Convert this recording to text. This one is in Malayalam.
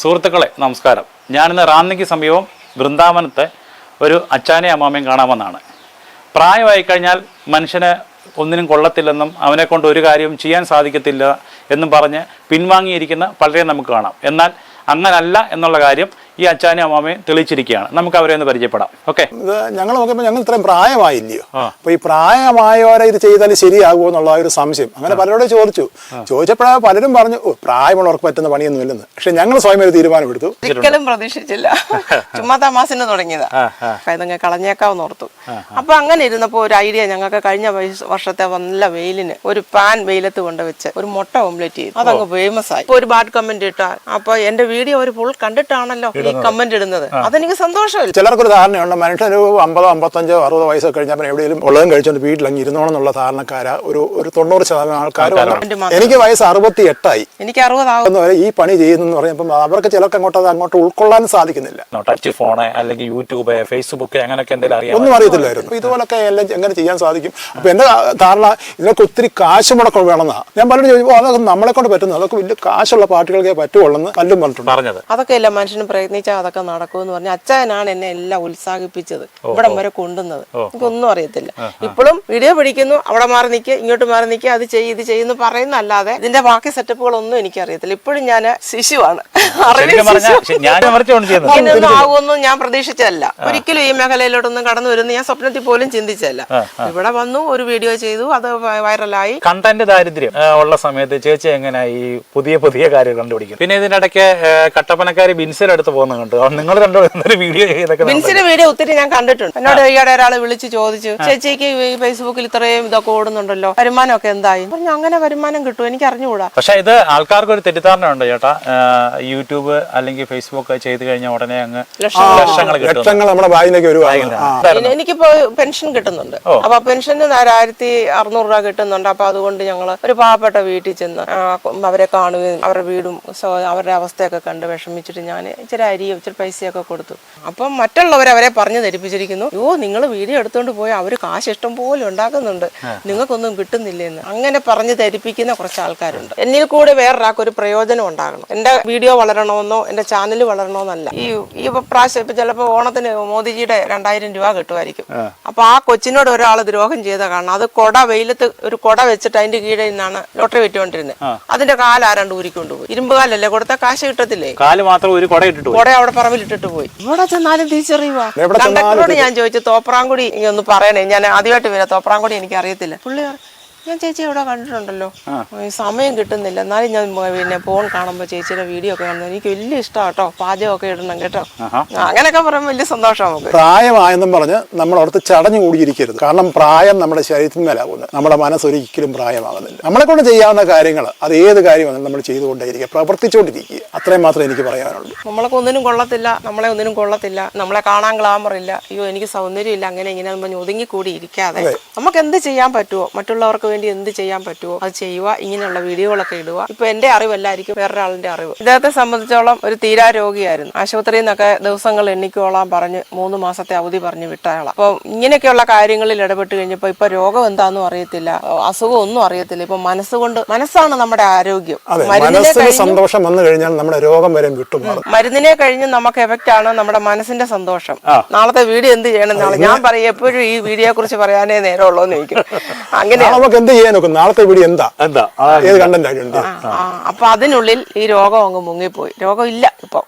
സുഹൃത്തുക്കളെ നമസ്കാരം. ഞാനിന്ന് റാന്നിക്ക് സമീപം വൃന്ദാവനത്തെ ഒരു അച്ചാനെ അമ്മാമയും കാണാമെന്നാണ്. പ്രായമായി കഴിഞ്ഞാൽ മനുഷ്യന് ഒന്നിനും കൊള്ളത്തില്ലെന്നും അവനെ കൊണ്ട് ഒരു കാര്യവും ചെയ്യാൻ സാധിക്കത്തില്ല എന്നും പറഞ്ഞ് പിൻവാങ്ങിയിരിക്കുന്ന പലരെയും നമുക്ക് കാണാം. എന്നാൽ അങ്ങനല്ല എന്നുള്ള കാര്യം ഈ അച്ചാനെ അമ്മാമയും തെളിയിച്ചിരിക്കുകയാണ്. നമുക്ക് അവരെ ഒന്ന് പരിചയപ്പെടാം. ഓക്കെ ഇത് ഞങ്ങൾ നോക്കിയപ്പോൾ ഞങ്ങൾ ഇത്രയും പ്രായമായില്ലയോ. അപ്പൊ ഈ പ്രായമായവരെ ഇത് ചെയ്താൽ ശരിയാകുമോ എന്നുള്ള ഒരു സംശയം. അങ്ങനെ പലരോടും ചോദിച്ചു. ചോദിച്ചപ്പോഴാ പലരും പറഞ്ഞു ഓ പ്രായമുള്ളവർക്ക് പറ്റുന്ന പണിയൊന്നും ഇല്ലെന്ന്. പക്ഷെ ഞങ്ങൾ സ്വയം ഒരു തീരുമാനമെടുത്തു. ഒരിക്കലും പ്രതീക്ഷിച്ചില്ല. ചുമ്മാ തമാസിന് തുടങ്ങിയതാ. അപ്പൊ ഇതങ്ങ് കളഞ്ഞേക്കാവെന്ന് ഓർത്തു. അപ്പൊ അങ്ങനെ ഇരുന്നപ്പോ ഒരു ഐഡിയ ഞങ്ങൾക്ക് കഴിഞ്ഞ വർഷത്തെ നല്ല വെയിലിന് ഒരു പാൻ വെയിലത്ത് കൊണ്ടുവച്ച് ഒരു മുട്ട ഓംലെറ്റ് ചെയ്തു. അതങ്ങ് ഫേമസ് ആയി. ഇപ്പൊ ഒരു ബാഡ് കമന്റ് ഇട്ടാ. അപ്പൊ എന്റെ വീഡിയോ ഒരു ഫുൾ കണ്ടിട്ടാണല്ലോ. കമന്റ് ഇടുന്നത്. അതെനിക്ക് സന്തോഷമല്ല? ചിലർക്കൊരു ധാരണയുണ്ട് മനുഷ്യൻ ഒരു അമ്പതോ അമ്പത്തഞ്ചോ അറുപതോ വയസ്സൊക്കെ കഴിഞ്ഞാൽ പിന്നെ എവിടെയും ഉള്ളതും കഴിച്ചോണ്ട് വീട്ടിൽ അങ്ങ് ഇരുന്നോണെന്നുള്ള ധാരണക്കാര ഒരു ഒരു തൊണ്ണൂറ് ശതമാനം ആൾക്കാർ എനിക്ക് വയസ്സ് അറുപത്തി എട്ടായി എനിക്ക് അറുപതാകുന്ന വരെ ഈ പണി ചെയ്യുന്നെന്ന് പറയുമ്പോൾ അവർക്ക് ചിലർക്ക് അങ്ങോട്ട് അത് അങ്ങോട്ട് ഉൾക്കൊള്ളാൻ സാധിക്കുന്നില്ല. ടച്ച് ഫോണ് അല്ലെങ്കിൽ യൂട്യൂബ് ഫേസ്ബുക്ക് അങ്ങനെയൊക്കെ എന്തെങ്കിലും അറിയാം ഒന്നും അറിയത്തില്ലായിരുന്നു. ഇതുപോലൊക്കെ എല്ലാം എങ്ങനെ ചെയ്യാൻ സാധിക്കും? അപ്പൊ എന്റെ ധാരണ ഇതിനൊക്കെ ഒത്തിരി കാശ് മുടക്കം വേണമെന്നാ. ഞാൻ പലരും ചോദിച്ചു അതൊക്കെ നമ്മളെ കൊണ്ട് പറ്റുന്നു അതൊക്കെ വലിയ കാശുള്ള പാർട്ടികൾക്കേ പറ്റുള്ളൂ എന്ന് പല്ലും പറഞ്ഞിട്ടുണ്ട്. പറഞ്ഞത്. അതൊക്കെ മനുഷ്യനും മനുഷ്യന് പ്രയത്നിച്ചാൽ അതൊക്കെ നടക്കുമെന്ന് പറഞ്ഞ അച്ഛനാണ് എന്നെ എല്ലാം ഉത്സാഹിപ്പിച്ചത്. ഇവിടം വരെ കൊണ്ടുവന്നത്. എനിക്കൊന്നും അറിയത്തില്ല. ഇപ്പോഴും വീഡിയോ പിടിക്കുന്നു അവിടെ മാറി നിൽക്കുക ഇങ്ങോട്ട് മാറി നിൽക്കുക അത് ചെയ്യ് ഇത് ചെയ്യുന്നു പറയുന്നല്ലാതെ ഇതിന്റെ ബാക്കി സെറ്റപ്പുകളൊന്നും എനിക്കറിയത്തില്ല. ഇപ്പോഴും ഞാൻ ശിശുവാണ്. ഇങ്ങനെയൊന്നും ആകുമെന്നും ഞാൻ പ്രതീക്ഷിച്ചല്ല ഒരിക്കലും ഈ മേഖലയിലോട്ടൊന്നും കടന്നു വരുന്ന ഞാൻ സ്വപ്നത്തിൽ പോലും ചിന്തിച്ചല്ല ഇവിടെ വന്നു ഒരു വീഡിയോ ചെയ്തു അത് വൈറലായി. കണ്ടന്റ് ദാരിദ്ര്യം ഉള്ള സമയത്ത് ചേച്ചി എങ്ങനെ ഈ പുതിയ പുതിയ കാര്യങ്ങൾ കണ്ടുപിടിക്കും പിന്നെ ഇതിനിടയ്ക്ക് കട്ടപ്പനക്കാരി ബിൻസിൽ അടുത്ത് പോകുന്ന കണ്ടു. നിങ്ങൾ രണ്ടുപേരും ഒരു വീഡിയോ ചെയ്തൊക്കെ ബിൻസിന്റെ വീഡിയോ ഒത്തിരി ഞാൻ കണ്ടിട്ടുണ്ട്. എന്നോട് ഈയിടെ ഒരാൾ വിളിച്ച് ചോദിച്ചു ചേച്ചിക്ക് ഈ ഫേസ്ബുക്കിൽ ഇത്രയും ഇതൊക്കെ ഓടുന്നുണ്ടല്ലോ വരുമാനമൊക്കെ എന്തായി? പറഞ്ഞു അങ്ങനെ വരുമാനം കിട്ടും എനിക്ക് അറിഞ്ഞുകൂടാ. പക്ഷെ ഇത് ആൾക്കാർക്ക് ഒരു തെറ്റിദ്ധാരണ ഉണ്ട് ചേട്ടാ യൂട്യൂബ് അല്ലെങ്കിൽ ഫേസ്ബുക്ക് ചെയ്ത് കഴിഞ്ഞാൽ ഉടനെ അങ്ങ് ലക്ഷങ്ങൾ. ലക്ഷങ്ങൾ നമ്മുടെ ആ. പിന്നെ എനിക്കിപ്പോ പെൻഷൻ കിട്ടുന്നുണ്ട്. അപ്പൊ പെൻഷന് ആയിരത്തി അറുന്നൂറ് രൂപ കിട്ടുന്നുണ്ട്. അപ്പൊ അതുകൊണ്ട് ഞങ്ങൾ ഒരു പാവപ്പെട്ട വീട്ടിൽ ചെന്ന് അവരെ കാണുകയും അവരുടെ വീടും അവരുടെ അവസ്ഥയൊക്കെ കണ്ട് വിഷമിച്ചിട്ട് ഞാൻ ഇച്ചിരി അരിയും ഇച്ചിരി പൈസയൊക്കെ കൊടുത്തു. അപ്പം മറ്റുള്ളവർ അവരെ പറഞ്ഞു ധരിപ്പിച്ചിരിക്കുന്നു. യോ നിങ്ങൾ വീഡിയോ എടുത്തുകൊണ്ട് പോയി അവർ കാശ് ഇഷ്ടം പോലെ ഉണ്ടാക്കുന്നുണ്ട്. നിങ്ങൾക്കൊന്നും കിട്ടുന്നില്ലെന്ന്. അങ്ങനെ പറഞ്ഞ് ധരിപ്പിക്കുന്ന കുറച്ച് ആൾക്കാരുണ്ട്. എന്നിൽ കൂടെ വേറൊരാൾക്ക് ഒരു പ്രയോജനം ഉണ്ടാകണം. എന്റെ വീഡിയോ വളരണമെന്നോ എന്റെ ചാനൽ വളരണമെന്നല്ല. ഈ ഈ പ്രാവശ്യം ഇപ്പൊ ചിലപ്പോൾ ഓണത്തിന് മോദിജിയുടെ രണ്ടായിരം രൂപ കിട്ടുമായിരിക്കും. അപ്പൊ ആ കൊച്ചിനോട് ഒരാൾ ദ്രോഹം ചെയ്ത കാരണം അത് കൊട വെയിലത്ത് ഒരു കൊട വെച്ചിട്ട് അതിന്റെ കീഴിൽ നിന്നാണ് ലോട്ടറി വിറ്റുകൊണ്ടിരുന്നത്. അതിന്റെ കാലാരണ്ട് ഊരിക്കൊണ്ടുപോയി ഇരുമ്പ് കാലല്ലേ കൊടുത്ത കാശ് കിട്ടത്തില്ലേ? കാൽ മാത്രം ഒരു കൊട ഇട്ടിട്ട് അവിടെ പറമ്പിൽ ഇട്ടിട്ട് പോയി. ഇവിടെ ചെന്നാലും തിരിച്ചറിയുവാ എവിടെ ചെന്നാലും കണ്ടക്ടറോട് ഞാൻ ചോദിച്ചു തോപ്രാങ്കുടി ഇനി ഒന്ന് പറയണേ. ഞാൻ ആദ്യമായിട്ട് വരാം. തോപ്രാങ്കുടി എനിക്ക് അറിയത്തില്ല പുള്ളി ഞാൻ ചേച്ചി ഇവിടെ കണ്ടിട്ടുണ്ടല്ലോ. സമയം കിട്ടുന്നില്ല. എന്നാലും ഞാൻ പിന്നെ ഫോൺ കാണുമ്പോൾ ചേച്ചിയുടെ വീഡിയോ ഒക്കെ കാണുന്നത് എനിക്ക് വലിയ ഇഷ്ടമാണ് കേട്ടോ പാചകമൊക്കെ ഇടണം കേട്ടോ. അങ്ങനെയൊക്കെ പറയുമ്പോൾ വലിയ സന്തോഷം നമുക്ക്. പ്രായമായെന്നും പറഞ്ഞ് നമ്മൾ അവിടുത്തെ ചടഞ്ഞു കൂടിയിരിക്കരുത്. കാരണം പ്രായം നമ്മുടെ ശരീരത്തിന്മേലാകുന്നത് നമ്മുടെ മനസ്സൊരിക്കലും പ്രായമാകുന്നില്ല. നമ്മളെ കൊണ്ട് ചെയ്യാവുന്ന കാര്യങ്ങൾ അത് ഏത് കാര്യമാണെങ്കിലും നമ്മൾ ചെയ്തുകൊണ്ടേയിരിക്കുക. പ്രവർത്തിച്ചുകൊണ്ടിരിക്കുക അത്രയും മാത്രമേ എനിക്ക് പറയാനുള്ളൂ. നമ്മളൊക്കെ ഒന്നിനും കൊള്ളത്തില്ല. നമ്മളെ ഒന്നിനും കൊള്ളത്തില്ല. നമ്മളെ കാണാൻ ഗ്ലാമർ ഇല്ല അയ്യോ എനിക്ക് സൗന്ദര്യം ഇല്ല അങ്ങനെ ഇങ്ങനെ ഒതുങ്ങിക്കൂടി ഇരിക്കാതെ നമുക്ക് എന്ത് ചെയ്യാൻ പറ്റുമോ മറ്റുള്ളവർക്ക് വേണ്ടി എന്ത് ചെയ്യാൻ പറ്റുമോ അത് ചെയ്യുക ഇങ്ങനെയുള്ള വീഡിയോകളൊക്കെ ഇടുക. ഇപ്പൊ എന്റെ അറിവല്ലായിരിക്കും വേറൊരാളിന്റെ അറിവ്. ഇദ്ദേഹത്തെ സംബന്ധിച്ചോളം ഒരു തീരാ രോഗിയായിരുന്നു. ആശുപത്രിയിൽ നിന്നൊക്കെ ദിവസങ്ങൾ എണ്ണിക്കോളാം പറഞ്ഞ് മൂന്ന് മാസത്തെ അവധി പറഞ്ഞ് വിട്ടയാളാം. അപ്പൊ ഇങ്ങനെയൊക്കെയുള്ള കാര്യങ്ങളിൽ ഇടപെട്ട് കഴിഞ്ഞപ്പോ ഇപ്പൊ രോഗം എന്താണെന്നും അറിയത്തില്ല. അസുഖം ഒന്നും അറിയത്തില്ല. ഇപ്പൊ മനസ്സുകൊണ്ട് മനസ്സാണ് നമ്മുടെ ആരോഗ്യം. മരുന്നിനെ സന്തോഷം വന്നു കഴിഞ്ഞാൽ നമ്മുടെ രോഗം വരെ വിട്ടുമാറും. മരുന്നിനെ കഴിഞ്ഞ് നമുക്ക് എഫക്റ്റ് ആണ് നമ്മുടെ മനസ്സിന്റെ സന്തോഷം. നാളത്തെ വീഡിയോ എന്ത് ചെയ്യണം ഞാൻ പറയും എപ്പോഴും ഈ വീഡിയോയെ കുറിച്ച് പറയാനേ നേരമുള്ളൂ എന്ന് ചോദിക്കും അങ്ങനെ നമുക്ക് എന്ത് ചെയ്യാൻ നോക്കും നാളത്തെ പിടി എന്താ? എന്താ? ഏത് കണ്ടന്റ് അപ്പൊ അതിനുള്ളിൽ ഈ രോഗം അങ്ങ് മുങ്ങിപ്പോയി. രോഗം ഇല്ല ഇപ്പൊ.